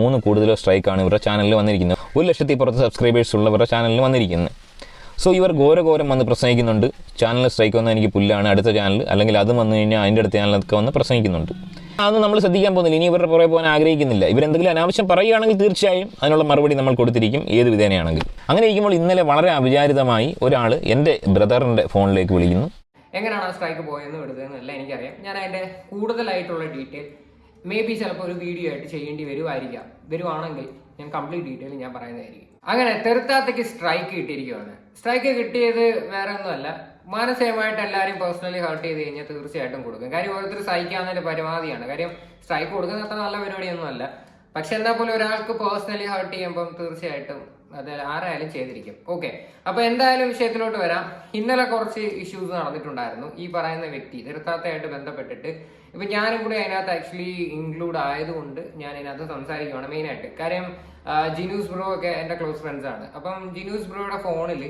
മൂന്ന് കൂടുതലോ സ്ട്രൈക്കാണ് ഇവരുടെ ചാനലിൽ വന്നിരിക്കുന്നത്. ഒരു ലക്ഷത്തി പുറത്ത് സബ്സ്ക്രൈബേഴ്സ് ഉള്ള ഇവരുടെ ചാനലിൽ വന്നിരിക്കുന്നത്. സോ ഇവർ ഘോരഘോരം വന്ന് പ്രസംഗിക്കുന്നുണ്ട്. ചാനൽ സ്ട്രൈക്ക് വന്നാൽ എനിക്ക് പുല്ലാണ് അടുത്ത ചാനൽ അല്ലെങ്കിൽ അതും വന്നു കഴിഞ്ഞാൽ അതിന്റെ അടുത്ത ചാനലൊക്കെ വന്ന് പ്രസംഗിക്കുന്നുണ്ട്. അതൊന്നും നമ്മൾ ശ്രദ്ധിക്കാൻ പോകുന്നില്ല. ഇനി ഇവരുടെ പുറകെ പോകാൻ ആഗ്രഹിക്കുന്നില്ല. ഇവരെന്തെങ്കിലും അനാവശ്യം പറയുകയാണെങ്കിൽ തീർച്ചയായും അതിനുള്ള മറുപടി നമ്മൾ കൊടുത്തിരിക്കും. ഏത് വിധേനയാണെങ്കിൽ അങ്ങനെ ഇരിക്കുമ്പോൾ ഇന്നലെ വളരെ അവിചാരിതമായി ഒരാൾ എന്റെ ബ്രദറിന്റെ ഫോണിലേക്ക് വിളിക്കുന്നു. എങ്ങനെയാണ് സ്ട്രൈക്ക് പോയെന്ന് വിടുന്നതെന്നല്ല എനിക്കറിയാം. ഞാൻ അതിന്റെ കൂടുതലായിട്ടുള്ള ഡീറ്റെയിൽ മേ ബി ചിലപ്പോൾ ഒരു വീഡിയോ ആയിട്ട് ചെയ്യേണ്ടി വരുമായിരിക്കാം വരുവാണെങ്കിൽ ഞാൻ കംപ്ലീറ്റ് ഡീറ്റെയിൽ ഞാൻ പറയുന്നതായിരിക്കും. അങ്ങനെ തെറുത്താത്തേക്ക് സ്ട്രൈക്ക് കിട്ടിയിരിക്കുകയാണ് സ്ട്രൈക്ക് കിട്ടിയത് വേറെ ഒന്നുമല്ല മാനസികമായിട്ട് എല്ലാവരും പേഴ്സണലി ഹേർട്ട് ചെയ്ത് കഴിഞ്ഞാൽ തീർച്ചയായിട്ടും കൊടുക്കും. കാര്യം ഓരോരുത്തർ സഹിക്കാവുന്നതിന്റെ പരമാവധിയാണ്. കാര്യം സ്ട്രൈക്ക് കൊടുക്കുന്ന അത്ര നല്ല പരിപാടിയൊന്നുമല്ല. പക്ഷെ എന്നാൽ പോലും ഒരാൾക്ക് പേഴ്സണലി ഹേർട്ട് ചെയ്യുമ്പം തീർച്ചയായിട്ടും അത് ആരായാലും ചെയ്തിരിക്കും. ഓക്കെ അപ്പൊ എന്തായാലും വിഷയത്തിലോട്ട് വരാം. ഇന്നലെ കുറച്ച് ഇഷ്യൂസ് നടന്നിട്ടുണ്ടായിരുന്നു. ഈ പറയുന്ന വ്യക്തി നിർത്താത്തയായിട്ട് ബന്ധപ്പെട്ടിട്ട്. ഇപ്പൊ ഞാനും കൂടി അതിനകത്ത് ആക്ച്വലി ഇൻക്ലൂഡ് ആയതുകൊണ്ട് ഞാൻ ഇതിനകത്ത് സംസാരിക്കുകയാണ് മെയിൻ ആയിട്ട്. കാര്യം ജിനൂസ് ബ്രോ ഒക്കെ എന്റെ ക്ലോസ് ഫ്രണ്ട്സ് ആണ്. അപ്പം ജിനൂസ് ബ്രോയുടെ ഫോണിൽ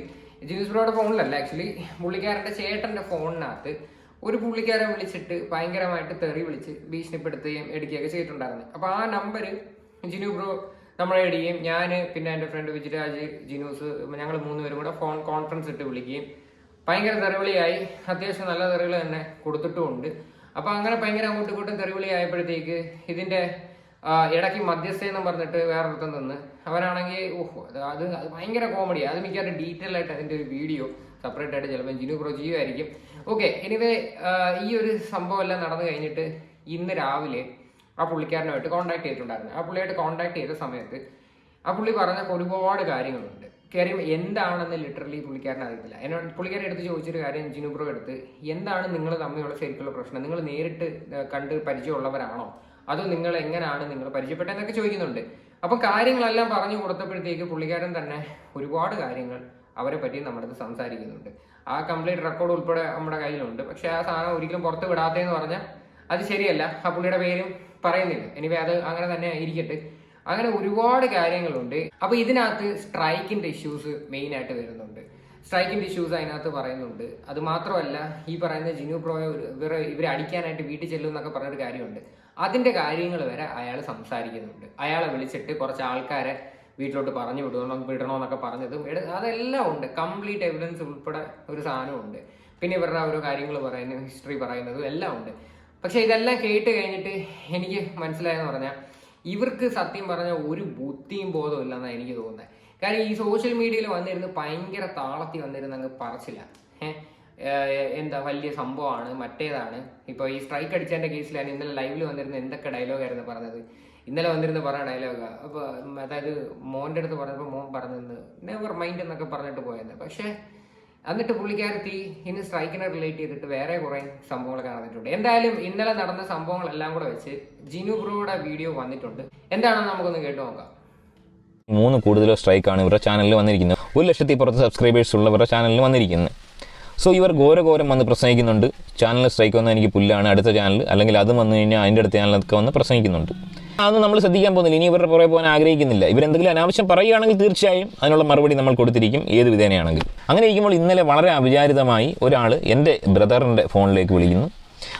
ജിനൂസ് ബ്രോയുടെ ഫോണിലല്ല ആക്ച്വലി പുള്ളിക്കാരന്റെ ചേട്ടന്റെ ഫോണിനകത്ത് ഒരു പുള്ളിക്കാരെ വിളിച്ചിട്ട് ഭയങ്കരമായിട്ട് തെറി വിളിച്ച് ഭീഷണിപ്പെടുത്തുകയും എടുക്കുകയൊക്കെ ചെയ്തിട്ടുണ്ടായിരുന്നു. അപ്പൊ ആ നമ്പർ ജിനു ബ്രോ നമ്മളെ ഇടുകയും ഞാൻ പിന്നെ എന്റെ ഫ്രണ്ട് വിജിരാജ് ജിനൂസ് ഞങ്ങൾ മൂന്നുപേരും കൂടെ ഫോൺ കോൺഫറൻസ് ഇട്ട് വിളിക്കുകയും. ഭയങ്കര തെറിവിളിയായി. അത്യാവശ്യം നല്ല തെറികൾ തന്നെ കൊടുത്തിട്ടുമുണ്ട്. അപ്പോൾ അങ്ങനെ ഭയങ്കര അങ്ങോട്ടും ഇങ്ങോട്ടും തെറിവിളി ആയപ്പോഴത്തേക്ക് ഇതിന്റെ ഇടയ്ക്ക് മധ്യസ്ഥയെന്നും പറഞ്ഞിട്ട് വേറൊരുത്തം നിന്ന്. അവരാണെങ്കിൽ ഓഹ് അത് അത് ഭയങ്കര കോമഡി അത് മിക്കവാറും ഡീറ്റെയിൽ ആയിട്ട് അതിന്റെ ഒരു വീഡിയോ സെപ്പറേറ്റ് ആയിട്ട് ചിലപ്പോൾ ജിനു ബ്രോ ആയിരിക്കും ഓക്കെ എനിവേ ഈ ഒരു സംഭവം എല്ലാം നടന്നു കഴിഞ്ഞിട്ട് ഇന്ന് രാവിലെ ആ പുള്ളിക്കാരനുമായിട്ട് കോൺടാക്ട് ചെയ്തിട്ടുണ്ടായിരുന്നു. ആ പുള്ളിയായിട്ട് കോൺടാക്ട് ചെയ്ത സമയത്ത് ആ പുള്ളി പറഞ്ഞ ഒരുപാട് കാര്യങ്ങളുണ്ട്. കാര്യം എന്താണെന്ന് ലിറ്ററലി പുള്ളിക്കാരൻ അറിയത്തില്ല. എന്നോട് പുള്ളിക്കാരൻ എടുത്ത് ചോദിച്ചൊരു കാര്യം ജിനു ബ്രോ എടുത്ത് എന്താണ് നിങ്ങൾ തമ്മിലുള്ള ശരിക്കുള്ള പ്രശ്നം? നിങ്ങൾ നേരിട്ട് കണ്ട് പരിചയമുള്ളവരാണോ? അതോ നിങ്ങൾ എങ്ങനെയാണ് നിങ്ങൾ പരിചയപ്പെട്ടതെന്നൊക്കെ ചോദിക്കുന്നുണ്ട്. അപ്പൊ കാര്യങ്ങളെല്ലാം പറഞ്ഞു കൊടുത്തപ്പോഴത്തേക്ക് പുള്ളിക്കാരൻ തന്നെ ഒരുപാട് കാര്യങ്ങൾ അവരെ പറ്റി നമ്മുടെ അടുത്ത് സംസാരിക്കുന്നുണ്ട്. ആ കംപ്ലീറ്റ് റെക്കോർഡ് ഉൾപ്പെടെ നമ്മുടെ കയ്യിലുണ്ട്. പക്ഷേ ആ സാധനം ഒരിക്കലും പുറത്ത് വിടാത്തതെന്ന് പറഞ്ഞാൽ അത് ശരിയല്ല. ആ പുള്ളിയുടെ പേരും പറയുന്നില്ല. എനിവേ അത് അങ്ങനെ തന്നെ ഇരിക്കട്ടെ അങ്ങനെ ഒരുപാട് കാര്യങ്ങളുണ്ട്. അപ്പൊ ഇതിനകത്ത് സ്ട്രൈക്കിന്റെ ഇഷ്യൂസ് മെയിൻ ആയിട്ട് വരുന്നുണ്ട്. സ്ട്രൈക്കിന്റെ ഇഷ്യൂസ് അതിനകത്ത് പറയുന്നുണ്ട്. അത് മാത്രമല്ല ഈ പറയുന്ന ജിനു പ്രോയ ഇവരെ ഇവരെ അടിക്കാനായിട്ട് വീട്ടിൽ ചെല്ലും എന്നൊക്കെ പറഞ്ഞൊരു കാര്യമുണ്ട്. അതിന്റെ കാര്യങ്ങൾ വരെ അയാൾ സംസാരിക്കുന്നുണ്ട്. അയാളെ വിളിച്ചിട്ട് കുറച്ച് ആൾക്കാരെ വീട്ടിലോട്ട് പറഞ്ഞു വിടണോ വിടണമെന്നൊക്കെ പറഞ്ഞതും അതെല്ലാം ഉണ്ട്. കംപ്ലീറ്റ് എവിഡൻസ് ഉൾപ്പെടെ ഒരു സാധനമുണ്ട്. പിന്നെ ഇവരുടെ ഓരോ കാര്യങ്ങൾ പറയുന്നു ഹിസ്റ്ററി പറയുന്നതും എല്ലാം ഉണ്ട്. പക്ഷെ ഇതെല്ലാം കേട്ട് കഴിഞ്ഞിട്ട് എനിക്ക് മനസ്സിലായെന്ന് പറഞ്ഞാൽ ഇവർക്ക് സത്യം പറഞ്ഞാൽ ഒരു ബുദ്ധിയും ബോധവും ഇല്ലെന്നാണ് എനിക്ക് തോന്നുന്നത് കാരണം ഈ സോഷ്യൽ മീഡിയയിൽ വന്നിരുന്ന് ഭയങ്കര താളത്തിൽ വന്നിരുന്ന് അങ്ങ് പറച്ചില്ല. എന്താ വലിയ സംഭവമാണ് മറ്റേതാണ്. ഇപ്പൊ ഈ സ്ട്രൈക്ക് അടിച്ചതിന്റെ കേസിലാണ് ഇന്നലെ ലൈവിൽ വന്നിരുന്ന എന്തൊക്കെ ഡയലോഗായിരുന്നു പറഞ്ഞത്? ഇന്നലെ വന്നിരുന്ന് പറഞ്ഞ ഡയലോഗ് അപ്പോൾ അതായത് മോന്റെ അടുത്ത് പറഞ്ഞപ്പോൾ മോൻ പറഞ്ഞത് നെവർ മൈൻഡ് എന്നൊക്കെ പറഞ്ഞിട്ട് പോയത്. പക്ഷേ എന്നിട്ട് പുള്ളിക്കാരത്തി ഇനി സ്ട്രൈക്കിനെ റിലേറ്റ് ചെയ്തിട്ട് വേറെ കുറേ സംഭവങ്ങളൊക്കെ നടന്നിട്ടുണ്ട് എന്തായാലും ഇന്നലെ നടന്ന സംഭവങ്ങളെല്ലാം കൂടെ വെച്ച് ജിനു ബ്രോയുടെ വീഡിയോ വന്നിട്ടുണ്ട്. എന്താണെന്ന് നമുക്കൊന്ന് കേട്ടു നോക്കാം. മൂന്ന് കൂടുതലോ സ്ട്രൈക്കാണ് ഇവരുടെ ചാനലിൽ വന്നിരിക്കുന്നത്. ഒരു ലക്ഷത്തി പുറത്ത് സബ്സ്ക്രൈബേഴ്സ് ഉള്ള ഇവരുടെ ചാനലിൽ വന്നിരിക്കുന്നത്. സോ ഇവർ ഘോരഘോരം വന്ന് പ്രസംഗിക്കുന്നുണ്ട്. ചാനൽ സ്ട്രൈക്ക് വന്നാൽ എനിക്ക് പുല്ലാണ് അടുത്ത ചാനൽ അല്ലെങ്കിൽ അതും വന്നു കഴിഞ്ഞാൽ അതിന്റെ അടുത്ത ചാനലൊക്കെ വന്ന് പ്രസംഗിക്കുന്നുണ്ട്. അതൊന്നും നമ്മൾ ശ്രദ്ധിക്കാൻ പോകുന്നില്ല. ഇനി ഇവരുടെ പുറകെ പോകാൻ ആഗ്രഹിക്കുന്നില്ല. ഇവരെന്തെങ്കിലും അനാവശ്യം പറയുകയാണെങ്കിൽ തീർച്ചയായും അതിനുള്ള മറുപടി നമ്മൾ കൊടുത്തിരിക്കും. ഏത് വിധേനയാണെങ്കിൽ അങ്ങനെ ഇരിക്കുമ്പോൾ ഇന്നലെ വളരെ അവിചാരിതമായി ഒരാൾ എന്റെ ബ്രദറിന്റെ ഫോണിലേക്ക് വിളിക്കുന്നു.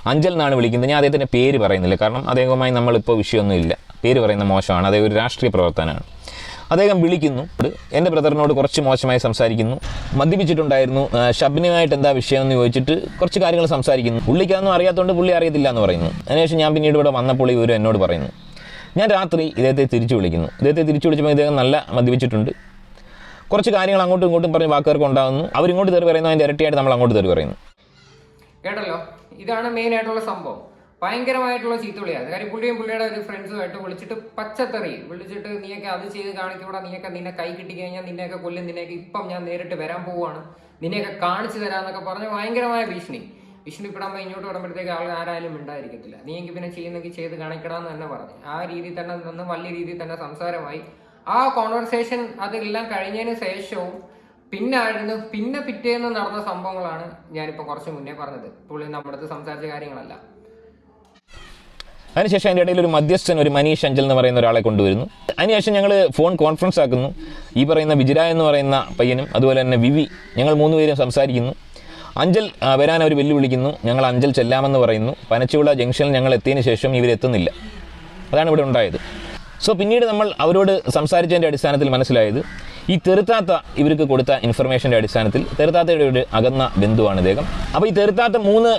അഞ്ചൽ എന്നാണ് വിളിക്കുന്നത്. ഞാൻ അദ്ദേഹത്തിന്റെ പേര് പറയുന്നില്ല. കാരണം അദ്ദേഹവുമായി നമ്മളിപ്പോൾ വിഷയമൊന്നുമില്ല. പേര് പറയുന്ന മോശമാണ്. അദ്ദേഹം ഒരു രാഷ്ട്രീയ പ്രവർത്തനമാണ്. അദ്ദേഹം വിളിക്കുന്നു. എന്റെ ബ്രദറിനോട് കുറച്ച് മോശമായി സംസാരിക്കുന്നു. മദ്യപിച്ചിട്ടുണ്ടായിരുന്നു. ഷബിനുമായിട്ട് എന്താ വിഷയം എന്ന് ചോദിച്ചിട്ട് കുറച്ച് കാര്യങ്ങൾ സംസാരിക്കുന്നു. പുള്ളിക്കൊന്നും അറിയാത്തതുകൊണ്ട് പുള്ളി അറിയത്തില്ല എന്ന് പറയുന്നു. അതിനുശേഷം ഞാൻ പിന്നീട് ഇവിടെ വന്നപ്പോൾ ഇവർ എന്നോട് പറയുന്നു. ഞാൻ രാത്രി ഇദ്ദേഹത്തെ തിരിച്ചു വിളിക്കുന്നു. ഇദ്ദേഹത്തെ തിരിച്ചു വിളിച്ചപ്പോൾ ഇദ്ദേഹം നല്ല മദ്യപിച്ചിട്ടുണ്ട്. കുറച്ച് കാര്യങ്ങൾ അങ്ങോട്ടും ഇങ്ങോട്ടും പറഞ്ഞ് വാക്കുകൾക്ക് ഉണ്ടാകുന്നു. അവരിങ്ങോട്ട് തെറി പറയുന്നു അതിന്റെ ഇരട്ടിയായിട്ട് നമ്മൾ അങ്ങോട്ട് തെറി പറയുന്നു. കേട്ടല്ലോ? ഇതാണ് മെയിൻ ആയിട്ടുള്ള സംഭവം. ഭയങ്കരമായിട്ടുള്ള ചീത്തവിളിയാണ്. കാര്യം പുള്ളിയും പുള്ളിയുടെ ഒരു ഫ്രണ്ട്സുമായിട്ട് വിളിച്ചിട്ട് പച്ചത്തെറി. വിളിച്ചിട്ട് നീയൊക്കെ അത് ചെയ്ത് കാണിക്കൂടാ നീയൊക്കെ നിന്നെ കൈ കിട്ടി കഴിഞ്ഞാൽ നിന്നെയൊക്കെ കൊല്ലും നിന്നെയൊക്കെ ഇപ്പം ഞാൻ നേരിട്ട് വരാൻ പോവുകയാണ്. നിന്നെയൊക്കെ കാണിച്ചു തരാമെന്നൊക്കെ പറഞ്ഞ് ഭയങ്കരമായ ഭീഷണി. ഭീഷണിപ്പെടാൻ ഇങ്ങോട്ട് വരുമ്പോഴത്തേക്ക് ആൾ ആരായാലും ഉണ്ടായിരിക്കത്തില്ല നീ എങ്കിൽ പിന്നെ ചെയ്യുന്നെങ്കിൽ ചെയ്ത് കാണിക്കണമെന്ന് തന്നെ പറഞ്ഞു. ആ രീതിയിൽ തന്നെ നിന്ന് വലിയ രീതിയിൽ തന്നെ സംസാരമായി. ആ കോൺവെർസേഷൻ അതെല്ലാം കഴിഞ്ഞതിന് ശേഷവും പിന്നായിരുന്നു പിന്നെ പിറ്റേന്ന് നടന്ന സംഭവങ്ങളാണ് ഞാനിപ്പോൾ കുറച്ച് മുന്നേ പറഞ്ഞത്. പുള്ളി നമ്മുടെ അടുത്ത് സംസാരിച്ച കാര്യങ്ങളല്ല. അതിനുശേഷം അതിന്റെ ഇടയിൽ ഒരു മധ്യസ്ഥൻ ഒരു മനീഷ് അഞ്ചൽ എന്ന് പറയുന്ന ഒരാളെ കൊണ്ടുവരുന്നു. അതിനുശേഷം ഞങ്ങൾ ഫോൺ കോൺഫറൻസ് ആക്കുന്നു. ഈ പറയുന്ന വിജിര എന്ന് പറയുന്ന പയ്യനും അതുപോലെ തന്നെ വിവി ഞങ്ങൾ മൂന്നുപേരും സംസാരിക്കുന്നു. അഞ്ചൽ വരാൻ അവർ വെല്ലുവിളിക്കുന്നു. ഞങ്ങൾ അഞ്ചൽ ചെല്ലാമെന്ന് പറയുന്നു. പനച്ചുവിള ജംഗ്ഷനിൽ ഞങ്ങൾ എത്തിയതിന് ശേഷം ഇവരെത്തുന്നില്ല അതാണ് ഇവിടെ ഉണ്ടായത്. സോ പിന്നീട് നമ്മൾ അവരോട് സംസാരിച്ചതിന്റെ അടിസ്ഥാനത്തിൽ മനസ്സിലായത് ഈ തെറുത്താത്ത ഇവർക്ക് കൊടുത്ത ഇൻഫർമേഷന്റെ അടിസ്ഥാനത്തിൽ തെറുത്താത്തയുടെ ഒരു അകന്ന ബന്ധുവാണ് ഇദ്ദേഹം. അപ്പോൾ ഈ തെറുത്താത്ത മൂന്ന്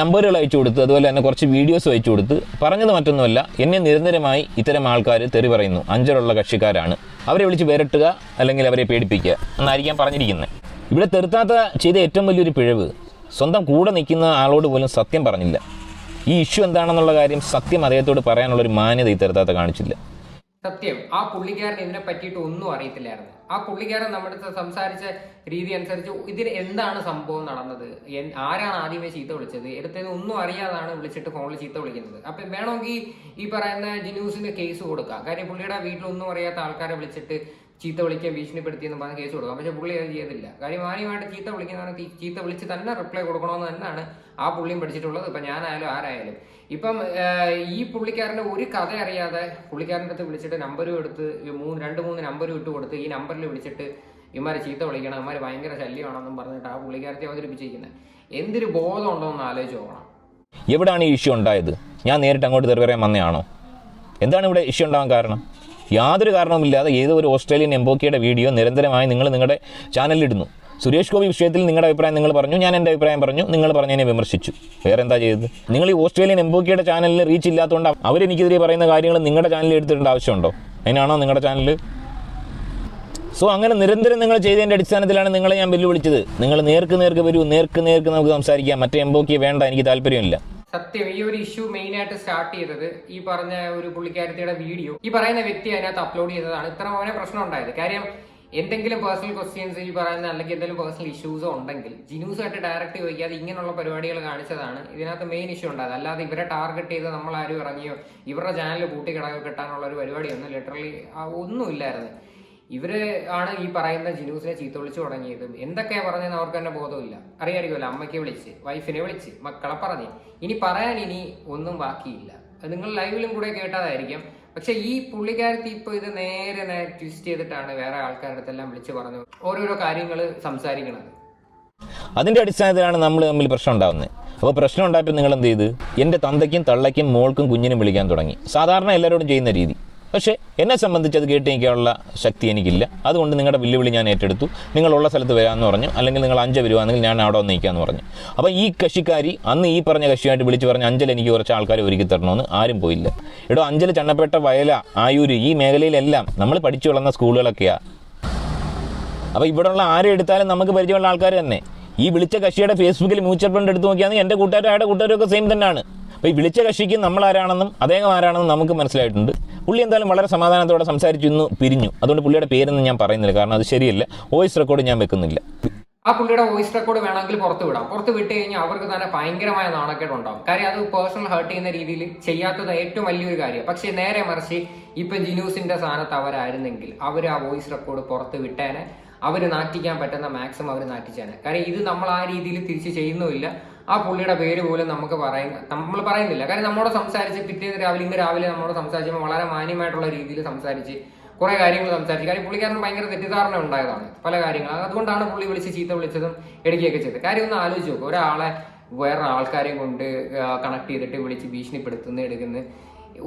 നമ്പറുകൾ അയച്ചു കൊടുത്ത് അതുപോലെ തന്നെ കുറച്ച് വീഡിയോസ് അയച്ചു കൊടുത്ത് പറഞ്ഞത് മറ്റൊന്നുമല്ല എന്നെ നിരന്തരമായി ഇത്തരം ആൾക്കാർ തെറി പറയുന്നു. അഞ്ചലുള്ള കക്ഷിക്കാരാണ്. അവരെ വിളിച്ച് വിരട്ടുക അല്ലെങ്കിൽ അവരെ പേടിപ്പിക്കുക. എന്നായിരിക്കാം പറഞ്ഞിരിക്കുന്നത്. ഇവിടെ തെറുത്താത്ത ചെയ്ത ഏറ്റവും വലിയൊരു പിഴവ് സ്വന്തം കൂടെ നിൽക്കുന്ന ആളോട് പോലും സത്യം പറഞ്ഞില്ല. ഈ ഇഷ്യൂ എന്താണെന്നുള്ള കാര്യം സത്യം അദ്ദേഹത്തോട് പറയാനുള്ളൊരു മാന്യത ഈ തെറുത്താത്ത കാണിച്ചില്ല. സത്യം ആ പുള്ളിക്കാരൻ ഇതിനെ പറ്റിയിട്ട് ഒന്നും അറിയത്തില്ലായിരുന്നു. ആ പുള്ളിക്കാരൻ നമ്മുടെ അടുത്ത് സംസാരിച്ച രീതി അനുസരിച്ച് ഇതിന് എന്താണ് സംഭവം നടന്നത്? ആരാണ് ആദ്യമേ ചീത്ത വിളിച്ചത്? എടുത്തത് ഒന്നും അറിയാതാണ് വിളിച്ചിട്ട് ഫോണിൽ ചീത്ത വിളിക്കുന്നത്. അപ്പൊ വേണമെങ്കിൽ ഈ പറയുന്ന ജിന്യൂസിന്റെ കേസ് കൊടുക്കാം. കാര്യം പുള്ളിയുടെ വീട്ടിലൊന്നും അറിയാത്ത ആൾക്കാരെ വിളിച്ചിട്ട് ചീത്ത വിളിക്കാൻ ഭീഷണിപ്പെടുത്തി എന്ന് പറഞ്ഞ് കേസ് കൊടുക്കാം. പക്ഷെ പുള്ളി അത് ചെയ്തില്ല. കാര്യം മാന്യമായിട്ട് ചീത്ത വിളിക്കുന്ന ചീത്ത വിളിച്ച് തന്നെ റിപ്ലൈ കൊടുക്കണമെന്ന് തന്നെയാണ് ആ പുള്ളിയും പഠിച്ചിട്ടുള്ളത്. ഇപ്പൊ ഞാനായാലും ആരായാലും. ഇപ്പം ഈ പുള്ളിക്കാരന്റെ ഒരു കഥ അറിയാതെ പുള്ളിക്കാരന്റെ അടുത്ത് വിളിച്ചിട്ട് നമ്പരും എടുത്ത് മൂന്ന് രണ്ട് മൂന്ന് നമ്പരും ഇട്ട് കൊടുത്ത് ഈ നമ്പറിൽ വിളിച്ചിട്ട് ഇമാരെ ചീത്ത വിളിക്കണം ഇമാര് ഭയങ്കര ശല്യമാണെന്നും പറഞ്ഞിട്ട് ആ പുള്ളിക്കാരത്തെ അവതരിപ്പിച്ചിരിക്കുന്നത് എന്തൊരു ബോധം ഉണ്ടോ എന്ന് ആലോചിച്ച് പോകണം എവിടെയാണ് ഈ ഇഷ്യൂ ഉണ്ടായത്? ഞാൻ നേരിട്ട് അങ്ങോട്ട് തെറി പറയാൻ വന്നതാണോ എന്താണ് ഇവിടെ ഇഷ്യൂ ഉണ്ടാകാൻ കാരണം? യാതൊരു കാരണവുമില്ലാതെ ഏതോ ഒരു ഓസ്ട്രേലിയൻ എംബോക്കിയുടെ വീഡിയോ നിരന്തരമായി നിങ്ങൾ നിങ്ങളുടെ ചാനലിലിടുന്നു. സുരേഷ് ഗോപി വിഷയത്തിൽ നിങ്ങളുടെ അഭിപ്രായം നിങ്ങൾ പറഞ്ഞു ഞാൻ എന്റെ അഭിപ്രായം പറഞ്ഞു നിങ്ങൾ പറഞ്ഞതിനെ വിമർശിച്ചു. വേറെ എന്താ ചെയ്തത്? നിങ്ങൾ ഈ ഓസ്ട്രേലിയൻ എംബോക്കിയുടെ ചാനലിൽ റീച്ച് ഇല്ലാത്തതുകൊണ്ട് അവരെനിക്കെതിരെ പറയുന്ന കാര്യങ്ങൾ നിങ്ങളുടെ ചാനലിൽ എടുത്തിടേണ്ട ആവശ്യമുണ്ടോ? അതിനാണോ നിങ്ങളുടെ ചാനൽ സോ അങ്ങനെ നിരന്തരം നിങ്ങൾ ചെയ്തതിന്റെ അടിസ്ഥാനത്തിലാണ് നിങ്ങളെ ഞാൻ വെല്ലുവിളിച്ചത്. നിങ്ങൾ നേർക്ക് നേർക്ക് വരൂ നേർക്ക് നേർക്ക് നമുക്ക് സംസാരിക്കാം. മറ്റേ എംബോക്കിയെ വേണ്ട എനിക്ക് താല്പര്യമില്ല. സത്യം ഈ ഒരു ഇഷ്യൂ മെയിൻ ആയിട്ട് സ്റ്റാർട്ട് ചെയ്തത് ഈ പറഞ്ഞ ഒരു പുള്ളിക്കാരത്തിയുടെ വീഡിയോ. ഈ പറയുന്ന വ്യക്തി അതിനകത്ത് അപ്ലോഡ് ചെയ്തതാണ്. ഇത്ര മോനെ പ്രശ്നം ഉണ്ടായത്. കാര്യം എന്തെങ്കിലും പേഴ്സണൽ ക്വസ്റ്റ്യൻസ് ഈ പറയുന്ന അല്ലെങ്കിൽ എന്തെങ്കിലും പേഴ്സണൽ ഇഷ്യൂസോ ഉണ്ടെങ്കിൽ ജിനൂസായിട്ട് ഡയറക്റ്റ് ചോദിക്കാതെ ഇങ്ങനെയുള്ള പരിപാടികൾ കാണിച്ചതാണ് ഇതിനകത്ത് മെയിൻ ഇഷ്യൂ ഉണ്ടായത്. അല്ലാതെ ഇവരെ ടാർഗറ്റ് ചെയ്ത് നമ്മൾ ആരും ഇറങ്ങിയോ ഇവരുടെ ചാനൽ കിട കിട്ടാനുള്ള ഒരു പരിപാടിയൊന്നും ലിറ്ററലി ഒന്നുമില്ലായിരുന്നു. ഇവർ ആണ് ഈ പറയുന്ന ജിനൂസിനെ ചീത്ത വിളിച്ചു തുടങ്ങിയതും. എന്തൊക്കെയാ പറഞ്ഞതെന്ന് അവർക്ക് തന്നെ ബോധമില്ല. അറിയാമായിരിക്കുമല്ലോ അമ്മയ്ക്ക് വിളിച്ച് വൈഫിനെ വിളിച്ച് മക്കളെ പറഞ്ഞ്. ഇനി പറയാൻ ഇനി ഒന്നും ബാക്കിയില്ല. നിങ്ങൾ ലൈവിലും കൂടെ കേട്ടതായിരിക്കും. പക്ഷെ ഈ പുള്ളിക്കാരത്തി ഇപ്പൊ ഇത് നേരെ നേരെ ട്വിസ്റ്റ് ചെയ്തിട്ടാണ് വേറെ ആൾക്കാരുടെ അടുത്തെല്ലാം വിളിച്ച് പറഞ്ഞു ഓരോരോ കാര്യങ്ങൾ സംസാരിക്കണത്. അതിന്റെ അടിസ്ഥാനത്തിലാണ് നമ്മൾ തമ്മിൽ പ്രശ്നം ഉണ്ടാകുന്നത് അപ്പോൾ പ്രശ്നം ഉണ്ടായപ്പോൾ നിങ്ങൾ എന്ത് ചെയ്ത്? എന്റെ തന്തയ്ക്കും തള്ളയ്ക്കും മോൾക്കും കുഞ്ഞിനും വിളിക്കാൻ തുടങ്ങി. സാധാരണ എല്ലാവരോടും ചെയ്യുന്ന രീതി. പക്ഷേ എന്നെ സംബന്ധിച്ച് അത് കേട്ട് നിൽക്കാനുള്ള ശക്തി എനിക്കില്ല. അതുകൊണ്ട് നിങ്ങളുടെ വെല്ലുവിളി ഞാൻ ഏറ്റെടുത്തു. നിങ്ങളുള്ള സ്ഥലത്ത് വരാമെന്ന് പറഞ്ഞു. അല്ലെങ്കിൽ നിങ്ങൾ അഞ്ച് വരുവാണെങ്കിൽ ഞാൻ അവിടെ വന്ന് നിൽക്കാമെന്ന് പറഞ്ഞു. അപ്പോൾ ഈ കൃഷിക്കാരി അന്ന് ഈ പറഞ്ഞ കൃഷിയായിട്ട് വിളിച്ച് പറഞ്ഞ അഞ്ചൽ എനിക്ക് കുറച്ച് ആൾക്കാർ ഒരുക്കി തരണമെന്ന് ആരും പോയില്ല. ഇടോ അഞ്ചൽ ചണ്ണപ്പേട്ട വയല ആയൂര് ഈ മേഖലയിലെല്ലാം നമ്മൾ പഠിച്ചു വളർന്ന സ്കൂളുകളൊക്കെയാണ് അപ്പോൾ ഇവിടെയുള്ള ആരും എടുത്താലും നമുക്ക് പരിചയമുള്ള ആൾക്കാർ തന്നെ. ഈ വിളിച്ച കക്ഷിയുടെ ഫേസ്ബുക്കിൽ മ്യൂച്വൽ ഫണ്ട് എടുത്ത് നോക്കിയാൽ എന്റെ കൂട്ടുകാരും അയാളുടെ കൂട്ടുകാരും ഒക്കെ സെയിം തന്നെയാണ്. അപ്പോൾ ഈ വിളിച്ച കക്ഷിക്ക് നമ്മൾ ആരാണെന്നും അദ്ദേഹം ആരാണെന്നും നമുക്ക് മനസ്സിലായിട്ടുണ്ട്. പുള്ളി എന്തായാലും വളരെ സമാധാനത്തോടെ സംസാരിച്ചു ഇന്ന് പിരിഞ്ഞു. അതുകൊണ്ട് പുള്ളിയുടെ പേരൊന്നും ഞാൻ പറയുന്നില്ല കാരണം അത് ശരിയല്ല. വോയിസ് റെക്കോർഡ് ഞാൻ വെക്കുന്നില്ല. ആ പുള്ളിയുടെ വോയിസ് റെക്കോർഡ് വേണമെങ്കിൽ പുറത്ത് വിടാം. പുറത്ത് വിട്ട് കഴിഞ്ഞാൽ അവർക്ക് തന്നെ ഭയങ്കരമായ നാണക്കേട് ഉണ്ടാവും കാര്യം അത് പേഴ്സണൽ ഹേർട്ട് ചെയ്യുന്ന രീതിയിൽ ചെയ്യാത്തത് ഏറ്റവും വലിയൊരു കാര്യം. പക്ഷേ നേരെ മറിച്ച് ഇപ്പം ജിനൂസിന്റെ സ്ഥാനത്ത് അവരായിരുന്നെങ്കിൽ അവർ ആ വോയിസ് റെക്കോർഡ് പുറത്ത് വിട്ടേനെ. അവർ നാറ്റിക്കാൻ പറ്റുന്ന മാക്സിമം അവർ നാറ്റിച്ചേനെ. കാര്യം ഇത് നമ്മൾ ആ രീതിയിൽ തിരിച്ച് ചെയ്യുന്നുമില്ല. ആ പുള്ളിയുടെ പേര് പോലും നമുക്ക് പറയുന്ന നമ്മൾ പറയുന്നില്ല. കാരണം നമ്മോട് സംസാരിച്ച് പിറ്റേന്ന് രാവിലെ ഇന്ന് രാവിലെ നമ്മോട് സംസാരിച്ചപ്പോൾ വളരെ മാന്യമായിട്ടുള്ള രീതിയിൽ സംസാരിച്ച് കുറെ കാര്യങ്ങൾ സംസാരിച്ചു. കാര്യം പുള്ളിക്കാരൻ ഭയങ്കര തെറ്റിദ്ധാരണ ഉണ്ടായതാണ് പല കാര്യങ്ങളും. അതുകൊണ്ടാണ് പുള്ളി വിളിച്ച് ചീത്ത വിളിച്ചതും എടുക്കുകയൊക്കെ ചെയ്തത്. കാര്യം ഒന്ന് ആലോചിച്ച് നോക്കും. ഒരാളെ വേറെ ആൾക്കാരെ കൊണ്ട് കണക്ട് ചെയ്തിട്ട് വിളിച്ച് ഭീഷണിപ്പെടുത്തുന്ന എടുക്കുന്നത്.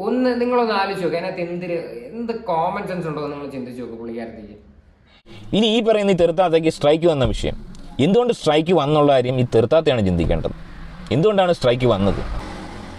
ഒന്ന് നിങ്ങളൊന്ന് ആലോചിച്ച് നോക്കുക അതിനകത്ത് എന്ത് എന്ത് കോമൺ സെൻസ് ഉണ്ടോ എന്ന് നിങ്ങൾ ചിന്തിച്ചു നോക്കും പുള്ളിക്കാരത്തേക്ക്. ഇനി ഈ പറയുന്ന ഈ സ്ട്രൈക്ക് വന്ന വിഷയം. എന്തുകൊണ്ട് സ്ട്രൈക്ക് വന്നുള്ള കാര്യം ഈ തീർത്ഥാത്തെയാണ് ചിന്തിക്കേണ്ടത്? എന്തുകൊണ്ടാണ് സ്ട്രൈക്ക് വന്നത്?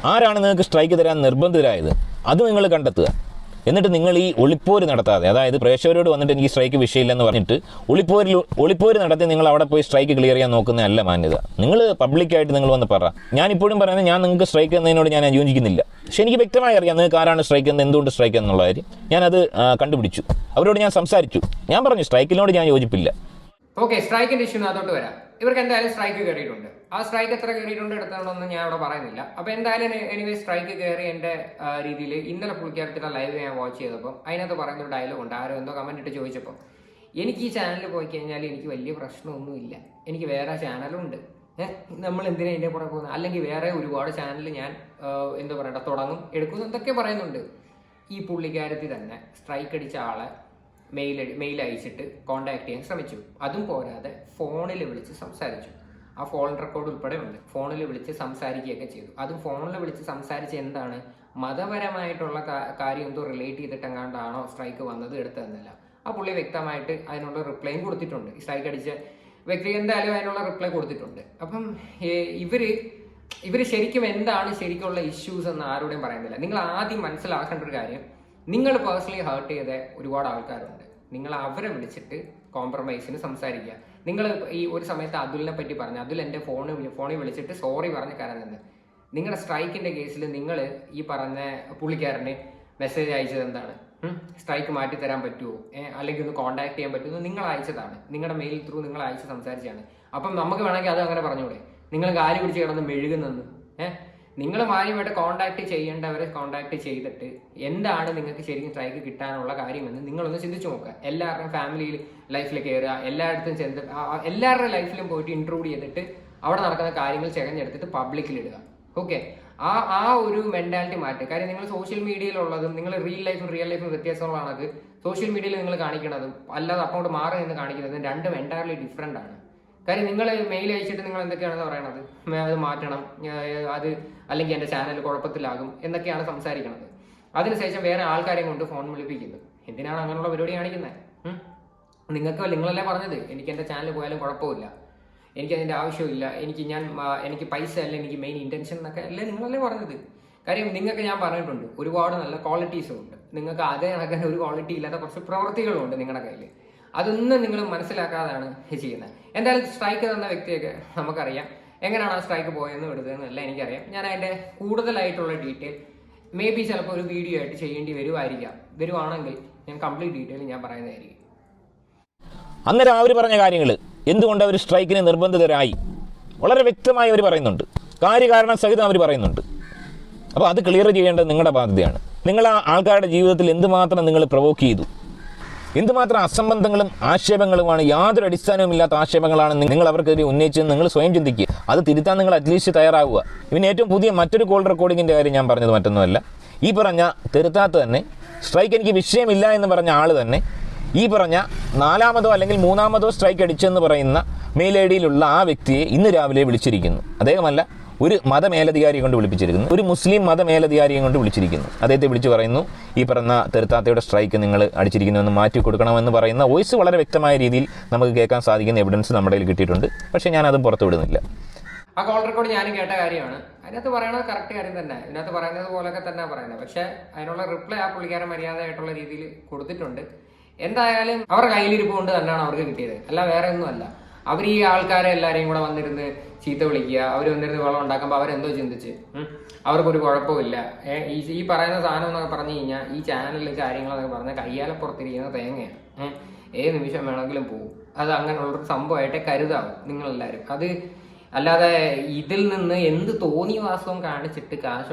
ആരാണ് നിങ്ങൾക്ക് സ്ട്രൈക്ക് തരാൻ നിർബന്ധിതരായത്? അത് നിങ്ങൾ കണ്ടെത്തുക. എന്നിട്ട് നിങ്ങൾ ഈ ഒളിപ്പോര് നടത്താതെ അതായത് പ്രേക്ഷകരോട് വന്നിട്ട് എനിക്ക് സ്ട്രൈക്ക് വിഷയമില്ലെന്ന് പറഞ്ഞിട്ട് ഒളിപ്പോരിൽ ഒളിപ്പോര് നടത്തി നിങ്ങൾ അവിടെ പോയി സ്ട്രൈക്ക് ക്ലിയർ ചെയ്യാൻ നോക്കുന്നതല്ല മാന്യത. നിങ്ങൾ പബ്ലിക്കായിട്ട് നിങ്ങൾ വന്ന് പറ. ഞാൻ ഇപ്പോഴും പറയുന്നത് ഞാൻ നിങ്ങൾക്ക് സ്ട്രൈക്ക് എന്നതിനോട് ഞാൻ യോജിക്കുന്നില്ല. പക്ഷേ എനിക്ക് വ്യക്തമായി അറിയാം നിങ്ങൾക്ക് ആരാണ് സ്ട്രൈക്ക് എന്ന് എന്തുകൊണ്ട് സ്ട്രൈക്ക് എന്നുള്ള കാര്യം. ഞാനത് കണ്ടുപിടിച്ചു. അവരോട് ഞാൻ സംസാരിച്ചു. ഞാൻ പറഞ്ഞു സ്ട്രൈക്കിനോട് ഞാൻ യോജിപ്പില്ല. ഓക്കെ സ്ട്രൈക്കിന്റെ ഇഷ്യൂ അതോട്ട് വരാം. ഇവർക്ക് എന്തായാലും സ്ട്രൈക്ക് കയറിയിട്ടുണ്ട്. ആ സ്ട്രൈക്ക് എത്ര കയറിയിട്ടുണ്ട് എടുത്തതാണെന്ന് ഞാൻ അവിടെ പറയുന്നില്ല. അപ്പൊ എന്തായാലും എനിവേ സ്ട്രൈക്ക് കയറി എന്റെ രീതിയിൽ ഇന്നലെ പുള്ളിക്കാരത്തിന്റെ ലൈവ് ഞാൻ വാച്ച് ചെയ്തപ്പോൾ അതിനകത്ത് പറയുന്ന ഒരു ഡയലോഗ് ഉണ്ട്. ആരോ എന്തോ കമന്റ് ഇട്ട് ചോദിച്ചപ്പോൾ എനിക്ക് ഈ ചാനലിൽ പോയി കഴിഞ്ഞാൽ എനിക്ക് വലിയ പ്രശ്നമൊന്നുമില്ല. എനിക്ക് വേറെ ചാനലുണ്ട് നമ്മൾ എന്തിനാ എന്റെ പുറകെ പോകുന്നത് അല്ലെങ്കിൽ വേറെ ഒരുപാട് ചാനൽ ഞാൻ എന്താ പറയണ്ട തുടങ്ങും എടുക്കും എന്തൊക്കെ പറയുന്നുണ്ട്. ഈ പുള്ളിക്കാരത്തിൽ തന്നെ സ്ട്രൈക്ക് അടിച്ച ആളെ മെയിൽ മെയിൽ അയച്ചിട്ട് കോണ്ടാക്ട് ചെയ്യാൻ ശ്രമിച്ചു. അതും പോരാതെ ഫോണിൽ വിളിച്ച് സംസാരിച്ചു. ആ ഫോൺ റെക്കോർഡ് ഉൾപ്പെടെ ഉണ്ട്. ഫോണിൽ വിളിച്ച് സംസാരിക്കുകയൊക്കെ ചെയ്തു. അതും ഫോണിൽ വിളിച്ച് സംസാരിച്ച് എന്താണ്? മതപരമായിട്ടുള്ള കാര്യം എന്തോ റിലേറ്റ് ചെയ്തിട്ടെങ്ങാണ്ടാണോ സ്ട്രൈക്ക് വന്നത് എടുത്തതെന്നല്ല. ആ പുള്ളി വ്യക്തമായിട്ട് അതിനുള്ള റിപ്ലൈയും കൊടുത്തിട്ടുണ്ട്. ഈ സ്ട്രൈക്ക് അടിച്ച വ്യക്തി എന്തായാലും അതിനുള്ള റിപ്ലൈ കൊടുത്തിട്ടുണ്ട്. അപ്പം ഇവർ ഇവർ ശരിക്കും എന്താണ് ശരിക്കുള്ള ഇഷ്യൂസ് എന്ന് ആരോടും പറയുന്നില്ല നിങ്ങൾ ആദ്യം മനസ്സിലാക്കേണ്ട ഒരു കാര്യം നിങ്ങൾ പേഴ്സണലി ഹേർട്ട് ചെയ്ത ഒരുപാട് ആൾക്കാരുണ്ട്. നിങ്ങൾ അവരെ വിളിച്ചിട്ട് കോംപ്രമൈസിന് സംസാരിക്കുക. നിങ്ങൾ ഈ ഒരു സമയത്ത് അതുലിനെ പറ്റി പറഞ്ഞു അതുൽ എന്റെ ഫോണിൽ ഫോണിൽ വിളിച്ചിട്ട് സോറി പറഞ്ഞ് കരഞ്ഞെന്ന്. നിങ്ങളുടെ സ്ട്രൈക്കിന്റെ കേസിൽ നിങ്ങൾ ഈ പറഞ്ഞ പുള്ളിക്കാരന് മെസ്സേജ് അയച്ചത് എന്താണ്? സ്ട്രൈക്ക് മാറ്റി തരാൻ പറ്റുമോ അല്ലെങ്കിൽ ഒന്ന് കോൺടാക്ട് ചെയ്യാൻ പറ്റുമോ നിങ്ങൾ അയച്ചതാണ്. നിങ്ങളുടെ മെയിൽ ത്രൂ നിങ്ങൾ അയച്ച് സംസാരിച്ചാണ് അപ്പം നമുക്ക് വേണമെങ്കിൽ അത് അങ്ങനെ പറഞ്ഞൂടെ? നിങ്ങൾ കാലി പിടിച്ച് കിടന്ന് മെഴുകുന്നെന്ന്. ഏഹ് നിങ്ങൾ മാന്യമായിട്ട് കോൺടാക്ട് ചെയ്യേണ്ടവരെ കോണ്ടാക്ട് ചെയ്തിട്ട് എന്താണ് നിങ്ങൾക്ക് ശരിക്കും സ്ട്രൈക്ക് കിട്ടാനുള്ള കാര്യമെന്ന് നിങ്ങളൊന്ന് ചിന്തിച്ചു നോക്കുക. എല്ലാവരുടെയും ഫാമിലിയിൽ ലൈഫിൽ കയറുക എല്ലായിടത്തും ചെന്ന് എല്ലാവരുടെ ലൈഫിലും പോയിട്ട് ഇൻക്ലൂഡ് ചെയ്തിട്ട് അവിടെ നടക്കുന്ന കാര്യങ്ങൾ ചെകഞ്ഞെടുത്തിട്ട് പബ്ലിക്കിൽ ഇടുക. ഓക്കെ ആ ആ ഒരു മെന്റാലിറ്റി മാറ്റുക. കാര്യം നിങ്ങൾ സോഷ്യൽ മീഡിയയിലുള്ളതും നിങ്ങൾ റിയൽ ലൈഫും റിയൽ ലൈഫും വ്യത്യാസമുള്ളതാണ്. സോഷ്യൽ മീഡിയയിൽ നിങ്ങൾ കാണിക്കണതും അല്ലാതെ അക്കൗണ്ട് മാറി നിന്ന് കാണിക്കുന്നതും രണ്ടും എന്റയർലി ഡിഫറെന്റ് ആണ്. കാര്യം നിങ്ങൾ മെയിൽ അയച്ചിട്ട് നിങ്ങൾ എന്തൊക്കെയാണെന്ന് പറയണത്? അത് മാറ്റണം. അത് അല്ലെങ്കിൽ എന്റെ ചാനൽ കുഴപ്പത്തിലാകും എന്നൊക്കെയാണ് സംസാരിക്കുന്നത് അതിനുശേഷം വേറെ ആൾക്കാരെയും കൊണ്ട് ഫോൺ വിളിപ്പിക്കുന്നത്. എന്തിനാണ് അങ്ങനെയുള്ള പരിപാടി കാണിക്കുന്നത്? നിങ്ങൾക്ക് നിങ്ങളല്ലേ പറഞ്ഞത്? എനിക്ക് എന്റെ ചാനൽ പോയാലും കുഴപ്പമില്ല. എനിക്ക് അതിന്റെ ആവശ്യമില്ല. എനിക്ക് ഞാൻ എനിക്ക് പൈസ അല്ല എനിക്ക് മെയിൻ ഇന്റൻഷൻ എന്നൊക്കെ അല്ലേ നിങ്ങളല്ലേ പറഞ്ഞത്? കാര്യം നിങ്ങൾക്ക് ഞാൻ പറഞ്ഞിട്ടുണ്ട് ഒരുപാട് നല്ല ക്വാളിറ്റീസും ഉണ്ട്. നിങ്ങൾക്ക് അതേ കണക്കിന് ഒരു ക്വാളിറ്റി ഇല്ലാത്ത കുറച്ച് പ്രവൃത്തികളും ഉണ്ട് നിങ്ങളുടെ കയ്യിൽ അതൊന്നും നിങ്ങൾ മനസ്സിലാക്കാതാണ് ചെയ്യുന്നത് എന്തായാലും സ്ട്രൈക്ക് തന്ന വ്യക്തിയൊക്കെ നമുക്കറിയാം. എങ്ങനെയാണ് ആ സ്ട്രൈക്ക് പോയെന്ന് എടുത്തതെന്ന് എല്ലാം എനിക്കറിയാം. ഞാൻ അതിന്റെ കൂടുതലായിട്ടുള്ള ഡീറ്റെയിൽ മേ ബി ചിലപ്പോൾ ഒരു വീഡിയോ ആയിട്ട് ചെയ്യേണ്ടി വരുമായിരിക്കാം. വരുവാണെങ്കിൽ ഞാൻ കംപ്ലീറ്റ് ഡീറ്റെയിൽ ഞാൻ പറയുന്നതായിരിക്കും. അന്നേരം അവർ പറഞ്ഞ കാര്യങ്ങൾ എന്തുകൊണ്ട് അവർ സ്ട്രൈക്കിന് നിർബന്ധിതരായി? വളരെ വ്യക്തമായി അവർ പറയുന്നുണ്ട്. കാര്യകാരണം സഹിതം അവർ പറയുന്നുണ്ട്. അപ്പോൾ അത് ക്ലിയർ ചെയ്യേണ്ടത് നിങ്ങളുടെ ബാധ്യതയാണ്. നിങ്ങൾ ആ ആൾക്കാരുടെ ജീവിതത്തിൽ എന്തുമാത്രം നിങ്ങൾ പ്രൊവോക്ക് ചെയ്തു? എന്തുമാത്രം അസംബന്ധങ്ങളും ആക്ഷേപങ്ങളുമാണ് യാതൊരു അടിസ്ഥാനവുമില്ലാത്ത ആക്ഷേപങ്ങളാണ് നിങ്ങൾ അവർക്കെതിരെ ഉന്നയിച്ചെന്ന് നിങ്ങൾ സ്വയം ചിന്തിക്കുക. അത് തിരുത്താൻ നിങ്ങൾ അറ്റ്ലീസ്റ്റ് തയ്യാറാവുക. ഇവന് ഏറ്റവും പുതിയ മറ്റൊരു കോൾ റെക്കോർഡിങ്ങിന്റെ കാര്യം ഞാൻ പറഞ്ഞത് മറ്റൊന്നുമല്ല. ഈ പറഞ്ഞ തിരുത്താത്ത തന്നെ സ്ട്രൈക്ക് എനിക്ക് വിഷയമില്ല എന്ന് പറഞ്ഞ ആൾ തന്നെ ഈ പറഞ്ഞ നാലാമതോ അല്ലെങ്കിൽ മൂന്നാമതോ സ്ട്രൈക്ക് അടിച്ചെന്ന് പറയുന്ന മെയിൽ ഐ ഡിയിലുള്ള ആ വ്യക്തിയെ ഇന്ന് രാവിലെ വിളിച്ചിരിക്കുന്നു. അദ്ദേഹമല്ല ഒരു മതമേലധികാരിയെ കൊണ്ട് വിളിപ്പിച്ചിരിക്കുന്നു. ഒരു മുസ്ലിം മതമേലധികാരിയെ കൊണ്ട് വിളിച്ചിരിക്കുന്നു. അദ്ദേഹത്തെ വിളിച്ചു പറയുന്നു ഈ പറഞ്ഞ തെരുത്താത്തയുടെ സ്ട്രൈക്ക് നിങ്ങൾ അടിച്ചിരിക്കുന്നുവെന്ന് മാറ്റി കൊടുക്കണമെന്ന് പറയുന്ന വോയിസ് വളരെ വ്യക്തമായ രീതിയിൽ നമുക്ക് കേൾക്കാൻ സാധിക്കുന്ന എവിഡൻസ് നമ്മുടെ കയ്യിൽ കിട്ടിയിട്ടുണ്ട്. പക്ഷേ ഞാൻ അതും പുറത്തു വിടുന്നില്ല. ആ കോൾ റെക്കോർഡ് ഞാനും കേട്ട കാര്യമാണ്. അതിനകത്ത് പറയണത് കറക്റ്റ് കാര്യം തന്നെ. ഇതിനകത്ത് പറയുന്നത് പോലൊക്കെ തന്നെ പറയുന്നത്. പക്ഷേ അതിനുള്ള റിപ്ലൈ ആ പുള്ളിക്കാരൻ മര്യാദയായിട്ടുള്ള രീതിയിൽ കൊടുത്തിട്ടുണ്ട്. എന്തായാലും അവരുടെ കയ്യിലിരിപ്പ് കൊണ്ട് തന്നെയാണ് അവർക്ക് കിട്ടിയത്. അല്ല വേറെ ഒന്നുമല്ല. അവർ ഈ ആൾക്കാരെ എല്ലാവരെയും കൂടെ വന്നിരുന്ന് ചീത്ത വിളിക്കുക അവർ വന്നിരുന്ന് വെള്ളം ഉണ്ടാക്കുമ്പോൾ അവരെന്തോ ചിന്തിച്ച്. അവർക്കൊരു കുഴപ്പമില്ല ഈ ഈ പറയുന്ന സാധനം എന്നൊക്കെ പറഞ്ഞു കഴിഞ്ഞാൽ ഈ ചാനലിൽ കാര്യങ്ങളൊക്കെ പറഞ്ഞാൽ കയ്യാലെ പുറത്തിരിക്കുന്ന തേങ്ങയാണ്. ഏത് നിമിഷം വേണമെങ്കിലും പോകും അത് അങ്ങനെയുള്ളൊരു സംഭവമായിട്ടേ കരുതാവും നിങ്ങളെല്ലാവരും അത് അല്ലാതെ ഇതിൽ നിന്ന് എന്ത് തോന്നിവാസവും കാണിച്ചിട്ട് കാശ്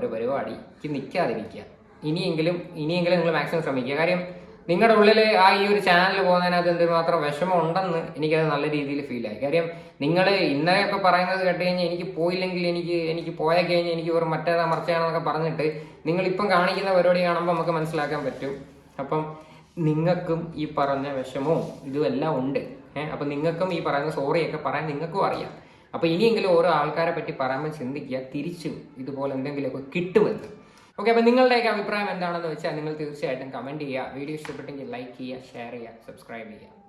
ഒരു പരിപാടിക്ക് നിൽക്കാതിരിക്കുക ഇനിയെങ്കിലും ഇനിയെങ്കിലും നിങ്ങൾ മാക്സിമം ശ്രമിക്കുക. കാര്യം നിങ്ങളുടെ ഉള്ളിൽ ആ ഈ ഒരു ചാനൽ പോകുന്നതിനകത്ത് എന്തുമാത്രം വിഷമം ഉണ്ടെന്ന് എനിക്കത് നല്ല രീതിയിൽ ഫീൽ ആയി. കാര്യം നിങ്ങൾ ഇന്നലെയൊക്കെ പറയുന്നത് കേട്ട് കഴിഞ്ഞാൽ എനിക്ക് പോയില്ലെങ്കിൽ എനിക്ക് എനിക്ക് പോയ കഴിഞ്ഞാൽ എനിക്ക് ഒരു മറ്റേതാ മറിച്ചാണെന്നൊക്കെ പറഞ്ഞിട്ട് നിങ്ങൾ ഇപ്പം കാണിക്കുന്ന പരിപാടി കാണുമ്പോൾ നമുക്ക് മനസ്സിലാക്കാൻ പറ്റും. അപ്പം നിങ്ങൾക്കും ഈ പറഞ്ഞ വിഷമവും ഇതുമെല്ലാം ഉണ്ട്. ഏഹ് അപ്പം നിങ്ങൾക്കും ഈ പറയുന്ന സോറിയൊക്കെ പറയാൻ നിങ്ങൾക്കും അറിയാം. അപ്പം ഇനിയെങ്കിലും ഓരോ ആൾക്കാരെ പറ്റി പറയുമ്പോൾ ചിന്തിക്കുക തിരിച്ചും ഇതുപോലെ എന്തെങ്കിലുമൊക്കെ കിട്ടുമെന്ന്. ഓക്കെ അപ്പോൾ നിങ്ങളുടെയൊക്കെ അഭിപ്രായം എന്താണെന്ന് വെച്ചാൽ നിങ്ങൾ തീർച്ചയായിട്ടും കമന്റ് ചെയ്യുക. വീഡിയോ ഇഷ്ടപ്പെട്ടെങ്കിൽ ലൈക്ക് ചെയ്യുക ഷെയർ ചെയ്യുക സബ്സ്ക്രൈബ് ചെയ്യുക.